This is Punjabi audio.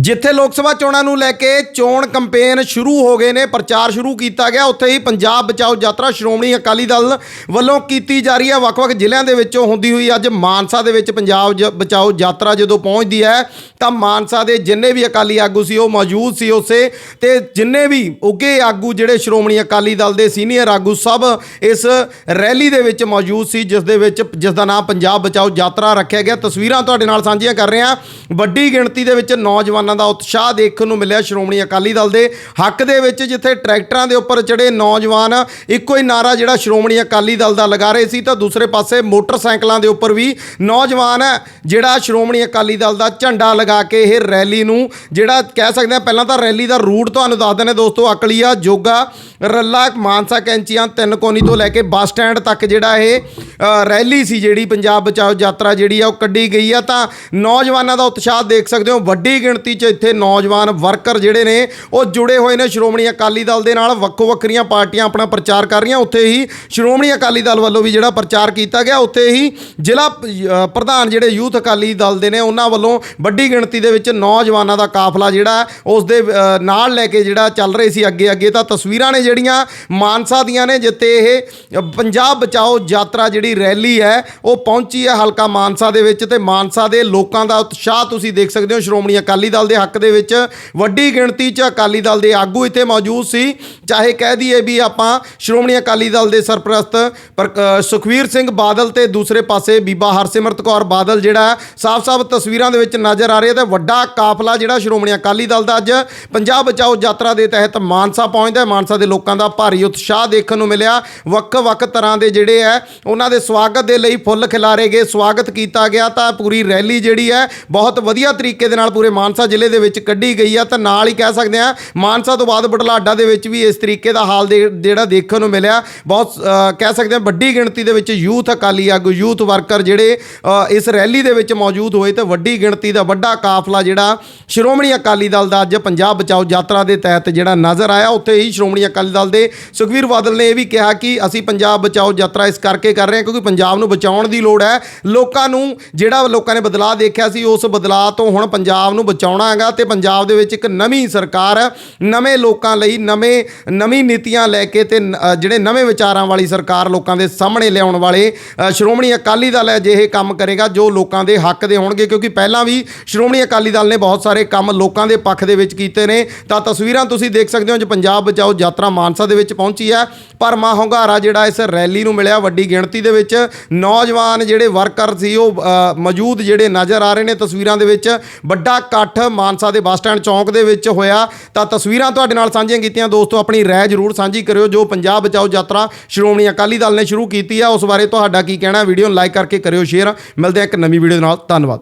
ਜਿੱਥੇ ਲੋਕ ਸਭਾ ਚੋਣਾਂ ਨੂੰ ਲੈ ਕੇ ਚੋਣ ਕੈਂਪੇਨ ਸ਼ੁਰੂ ਹੋ ਗਏ ਨੇ, ਪ੍ਰਚਾਰ ਸ਼ੁਰੂ ਕੀਤਾ ਗਿਆ, ਉੱਥੇ ਹੀ ਪੰਜਾਬ ਬਚਾਓ ਯਾਤਰਾ ਸ਼੍ਰੋਮਣੀ ਅਕਾਲੀ ਦਲ ਵੱਲੋਂ ਕੀਤੀ ਜਾ ਰਹੀ ਹੈ। ਵੱਖ-ਵੱਖ ਜ਼ਿਲ੍ਹਿਆਂ ਦੇ ਵਿੱਚੋਂ ਹੁੰਦੀ ਹੋਈ ਅੱਜ ਮਾਨਸਾ ਦੇ ਵਿੱਚ ਪੰਜਾਬ ਜ- ਬਚਾਓ ਯਾਤਰਾ ਜਦੋਂ ਪਹੁੰਚਦੀ ਹੈ, ਤਾਂ ਮਾਨਸਾ ਦੇ ਜਿੰਨੇ ਵੀ ਅਕਾਲੀ ਆਗੂ ਸੀ, ਉਹ ਮੌਜੂਦ ਸੀ ਉਸੇ, ਤੇ ਜਿੰਨੇ ਵੀ ਉੱਗੇ ਆਗੂ ਜਿਹੜੇ ਸ਼੍ਰੋਮਣੀ ਅਕਾਲੀ ਦਲ ਦੇ ਸੀਨੀਅਰ ਆਗੂ, ਸਭ ਇਸ ਰੈਲੀ ਦੇ ਵਿੱਚ ਮੌਜੂਦ ਸੀ, ਜਿਸ ਦੇ ਵਿੱਚ, ਜਿਸ ਦਾ ਨਾਮ ਪੰਜਾਬ ਬਚਾਓ ਯਾਤਰਾ ਰੱਖਿਆ ਗਿਆ। ਤਸਵੀਰਾਂ ਤੁਹਾਡੇ ਨਾਲ ਸਾਂਝੀਆਂ ਕਰ ਰਹੇ। ਹਾਂ ਵੱਡੀ ਗਿਣਤੀ ਦੇ ਵਿੱਚ ਨੌਜਵਾਨਾਂ ਦਾ ਉਤਸ਼ਾਹ ਦੇਖਣ ਨੂੰ ਮਿਲਿਆ ਸ਼੍ਰੋਮਣੀ ਅਕਾਲੀ ਦਲ ਦੇ ਹੱਕ ਦੇ ਵਿੱਚ, ਜਿੱਥੇ ਟਰੈਕਟਰਾਂ ਦੇ ਉੱਪਰ ਚੜੇ ਨੌਜਵਾਨ ਇੱਕੋ ਹੀ ਨਾਰਾ ਜਿਹੜਾ ਸ਼੍ਰੋਮਣੀ ਅਕਾਲੀ ਦਲ ਦਾ ਲਗਾ ਰਹੇ ਸੀ, ਤਾਂ ਦੂਸਰੇ ਪਾਸੇ ਮੋਟਰਸਾਈਕਲਾਂ ਦੇ ਉੱਪਰ ਵੀ ਨੌਜਵਾਨ ਜਿਹੜਾ ਸ਼੍ਰੋਮਣੀ ਅਕਾਲੀ ਦਲ ਦਾ ਝੰਡਾ ਲਗਾ ਕੇ ਇਹ ਰੈਲੀ ਨੂੰ ਜਿਹੜਾ ਕਹਿ ਸਕਦੇ ਆ ਪਹਿਲਾਂ ਤਾਂ ਰੈਲੀ ਦਾ ਰੂਟ ਤੁਹਾਨੂੰ ਦੱਸ ਦਿੰਦੇ ਦੋਸਤੋ, ਅਕਲੀਆ, ਜੋਗਾ ਰੱਲਾ ਮਾਨਸਾ ਕੈਂਚੀਆਂ ਤਿੰਨ ਕੋਨੀ ਤੋਂ ਲੈ ਕੇ ਬੱਸ ਸਟੈਂਡ ਤੱਕ ਜਿਹੜਾ ਇਹ ਰੈਲੀ ਸੀ ਜਿਹੜੀ ਪੰਜਾਬ ਬਚਾਓ ਯਾਤਰਾ ਜਿਹੜੀ ਆ ਉਹ ਕੱਢੀ ਗਈ ਆ। ਤਾਂ ਨੌਜਵਾਨਾਂ ਦਾ ਉਤਸ਼ਾਹ ਦੇਖ ਸਕਦੇ ਹੋ, ਵੱਡੀ ਗਿਣਤੀ 'ਚ ਇੱਥੇ ਨੌਜਵਾਨ ਵਰਕਰ ਜਿਹੜੇ ਨੇ, ਉਹ ਜੁੜੇ ਹੋਏ ਨੇ ਸ਼੍ਰੋਮਣੀ ਅਕਾਲੀ ਦਲ ਦੇ ਨਾਲ। ਵੱਖੋ ਵੱਖਰੀਆਂ ਪਾਰਟੀਆਂ ਆਪਣਾ ਪ੍ਰਚਾਰ ਕਰ ਰਹੀਆਂ। ਉੱਥੇ ਹੀ ਸ਼੍ਰੋਮਣੀ ਅਕਾਲੀ ਦਲ ਵੱਲੋਂ ਵੀ ਜਿਹੜਾ ਪ੍ਰਚਾਰ ਕੀਤਾ ਗਿਆ। ਉੱਥੇ ਹੀ ਜ਼ਿਲ੍ਹਾ ਪ੍ਰਧਾਨ ਜਿਹੜੇ ਯੂਥ ਅਕਾਲੀ ਦਲ ਦੇ ਨੇ, ਉਹਨਾਂ ਵੱਲੋਂ ਵੱਡੀ ਗਿਣਤੀ ਦੇ ਵਿੱਚ ਨੌਜਵਾਨਾਂ ਦਾ ਕਾਫਲਾ ਜਿਹੜਾ ਉਸ ਦੇ ਨਾਲ ਲੈ ਕੇ ਜਿਹੜਾ ਚੱਲ ਰਹੇ ਸੀ ਅੱਗੇ ਅੱਗੇ ਤਾਂ ਤਸਵੀਰਾਂ ਨੇ ਜਿਹੜੀਆਂ ਮਾਨਸਾ ਦੀਆਂ ਨੇ ਜਿੱਥੇ ਇਹ ਅ, ਪੰਜਾਬ ਬਚਾਓ ਯਾਤਰਾ ਜਿਹੜੀ ਰੈਲੀ ਹੈ ਉਹ ਪਹੁੰਚੀ ਹੈ ਹਲਕਾ ਮਾਨਸਾ ਦੇ ਵਿੱਚ ਤੇ ਮਾਨਸਾ ਦੇ ਲੋਕਾਂ ਦਾ ਉਤਸ਼ਾਹ ਤੁਸੀਂ ਦੇਖ ਸਕਦੇ ਹੋ। ਸ਼੍ਰੋਮਣੀ ਅਕਾਲੀ ਦਲ ਦੇ ਹੱਕ ਦੇ ਵਿੱਚ ਵੱਡੀ ਗਿਣਤੀ 'ਚ ਅਕਾਲੀ ਦਲ ਦੇ ਆਗੂ ਇੱਥੇ ਮੌਜੂਦ ਸੀ। ਚਾਹੇ ਕਹਿ ਦਈਏ ਵੀ ਆਪਾਂ ਸ਼੍ਰੋਮਣੀ ਅਕਾਲੀ ਦਲ ਦੇ ਸਰਪ੍ਰਸਤ ਪਰ- ਅ, ਸੁਖਵੀਰ ਸਿੰਘ ਬਾਦਲ ਤੇ ਦੂਸਰੇ ਪਾਸੇ ਬੀਬਾ ਹਰਸਿਮਰਤ ਕੌਰ ਬਾਦਲ ਜਿਹੜਾ ਸਾਫ਼-ਸਾਫ਼ ਤਸਵੀਰਾਂ ਦੇ ਵਿੱਚ ਨਜ਼ਰ ਆ ਰਿਹਾ ਤੇ ਵੱਡਾ ਕਾਫਲਾ ਜਿਹੜਾ ਸ਼੍ਰੋਮਣੀ ਅਕਾਲੀ ਦਲ ਦਾ ਅੱਜ ਪੰਜਾਬ ਬਚਾਓ ਯਾਤਰਾ ਦੇ ਤਹਿਤ ਮਾਨਸਾ ਪਹੁੰਚਦਾ ਹੈ। ਮਾਨਸਾ ਦੇ ਲੋਕ ਲੋਕਾਂ ਦਾ ਭਾਰੀ ਉਤਸ਼ਾਹ ਦੇਖਣ ਨੂੰ ਮਿਲਿਆ। ਵੱਖ-ਵੱਖ ਤਰ੍ਹਾਂ ਦੇ ਜਿਹੜੇ ਹੈ, ਉਹਨਾਂ ਦੇ ਸਵਾਗਤ ਦੇ ਲਈ ਫੁੱਲ ਖਿਲਾਰੇ ਗਏ, ਸਵਾਗਤ ਕੀਤਾ ਗਿਆ। ਤਾਂ ਪੂਰੀ ਰੈਲੀ ਜਿਹੜੀ ਹੈ, ਬਹੁਤ ਵਧੀਆ ਤਰੀਕੇ ਦੇ ਨਾਲ ਪੂਰੇ ਮਾਨਸਾ ਜ਼ਿਲ੍ਹੇ ਦੇ ਵਿੱਚ ਕੱਢੀ ਗਈ ਆ। ਤਾਂ ਨਾਲ ਹੀ ਕਹਿ ਸਕਦੇ ਆ ਮਾਨਸਾ ਤੋਂ ਬਾਅਦ ਬਟਲਾਡਾ ਦੇ ਵਿੱਚ ਵੀ ਇਸ ਤਰੀਕੇ ਦਾ ਹਾਲ ਦੇ, ਜਿਹੜਾ ਦੇਖਣ ਨੂੰ ਮਿਲਿਆ। ਬਹੁਤ ਕਹਿ ਸਕਦੇ ਆ ਵੱਡੀ ਗਿਣਤੀ ਦੇ ਵਿੱਚ ਯੂਥ ਅਕਾਲੀ ਆਗੂ, ਯੂਥ ਵਰਕਰ ਜਿਹੜੇ ਇਸ ਰੈਲੀ ਦੇ ਵਿੱਚ ਮੌਜੂਦ ਹੋਏ। ਤੇ ਵੱਡੀ ਗਿਣਤੀ ਦਾ ਵੱਡਾ ਕਾਫਲਾ ਜਿਹੜਾ ਸ਼੍ਰੋਮਣੀ ਅਕਾਲੀ ਦਲ ਦਾ ਅੱਜ ਪੰਜਾਬ ਬਚਾਓ ਯਾਤਰਾ ਦੇ ਤਹਿਤ ਜਿਹੜਾ ਨਜ਼ਰ ਆਇਆ, ਉੱਥੇ ਹੀ ਸ਼੍ਰੋਮਣੀ ਅਕਾਲੀ ਦਲ ਦੇ ਸੁਖਵੀਰ ਬਾਦਲ ਨੇ ਇਹ ਵੀ ਕਿਹਾ ਕਿ ਅਸੀਂ ਪੰਜਾਬ ਬਚਾਓ ਯਾਤਰਾ ਇਸ ਕਰਕੇ ਕਰ ਰਹੇ ਹਾਂ ਕਿਉਂਕਿ ਪੰਜਾਬ ਨੂੰ ਬਚਾਉਣ ਦੀ ਲੋੜ ਹੈ। ਲੋਕਾਂ ਨੂੰ ਜਿਹੜਾ ਲੋਕਾਂ ਨੇ ਬਦਲਾਅ ਦੇਖਿਆ ਸੀ, ਉਸ ਬਦਲਾਅ ਤੋਂ ਹੁਣ ਪੰਜਾਬ ਨੂੰ ਬਚਾਉਣਾ ਹੈਗਾ ਤੇ ਪੰਜਾਬ ਦੇ ਵਿੱਚ ਇੱਕ ਨਵੀਂ ਸਰਕਾਰ ਨਵੇਂ ਲੋਕਾਂ ਲਈ ਨਵੇਂ, ਨਵੀਂ ਨੀਤੀਆਂ ਲੈ ਕੇ ਤੇ ਜਿਹੜੇ ਨਵੇਂ ਵਿਚਾਰਾਂ ਵਾਲੀ ਸਰਕਾਰ ਲੋਕਾਂ ਦੇ ਸਾਹਮਣੇ ਲਿਆਉਣ ਵਾਲੇ ਸ਼੍ਰੋਮਣੀ ਅਕਾਲੀ ਦਲ ਅਜਿਹੇ ਕੰਮ ਕਰੇਗਾ ਜੋ ਲੋਕਾਂ ਦੇ ਹੱਕ ਦੇ ਹੋਣਗੇ ਕਿਉਂਕਿ ਪਹਿਲਾਂ ਵੀ ਸ਼੍ਰੋਮਣੀ ਅਕਾਲੀ ਦਲ ਨੇ ਬਹੁਤ ਸਾਰੇ ਕੰਮ ਲੋਕਾਂ ਦੇ ਪੱਖ ਦੇ ਵਿੱਚ ਕੀਤੇ ਨੇ। ਤਾਂ ਤਸਵੀਰਾਂ ਤੁਸੀਂ ਦੇਖ ਸਕਦੇ ਹੋ ਜੋ ਪੰਜਾਬ ਬਚਾਓ ਯਾਤਰਾ ਮਾਨਸਾ ਦੇ ਵਿੱਚ ਪਹੁੰਚੀ ਹੈ। ਪਰ ਮਾ ਹੁੰਗਾਰਾ ਜਿਹੜਾ ਇਸ ਰੈਲੀ ਨੂੰ ਮਿਲਿਆ ਵੱਡੀ ਗਿਣਤੀ ਦੇ ਵਿੱਚ। ਨੌਜਵਾਨ ਜਿਹੜੇ ਵਰਕਰ ਸੀ, ਉਹ ਮੌਜੂਦ ਜਿਹੜੇ ਨਜ਼ਰ ਆ ਰਹੇ ਨੇ ਤਸਵੀਰਾਂ ਦੇ ਵਿੱਚ। ਵੱਡਾ ਇਕੱਠ ਮਾਨਸਾ ਦੇ ਬੱਸ ਸਟੈਂਡ ਚੌਂਕ ਦੇ ਵਿੱਚ ਹੋਇਆ। ਤਾਂ ਤਸਵੀਰਾਂ ਤੁਹਾਡੇ ਨਾਲ ਸਾਂਝੀਆਂ ਕੀਤੀਆਂ। ਦੋਸਤੋ, ਆਪਣੀ ਰਾਏ ਜ਼ਰੂਰ ਸਾਂਝੀ ਕਰਿਓ। ਜੋ ਪੰਜਾਬ ਬਚਾਓ ਯਾਤਰਾ ਸ਼੍ਰੋਮਣੀ ਅਕਾਲੀ ਦਲ ਨੇ ਸ਼ੁਰੂ ਕੀਤੀ ਆ, ਉਸ ਬਾਰੇ ਤੁਹਾਡਾ ਕੀ ਕਹਿਣਾ ਵੀਡੀਓ ਨੂੰ ਲਾਈਕ ਕਰਕੇ ਕਰਿਓ, ਸ਼ੇਅਰ। ਮਿਲਦੇ ਆ ਇੱਕ ਨਵੀਂ ਵੀਡੀਓ ਨਾਲ। ਧੰਨਵਾਦ।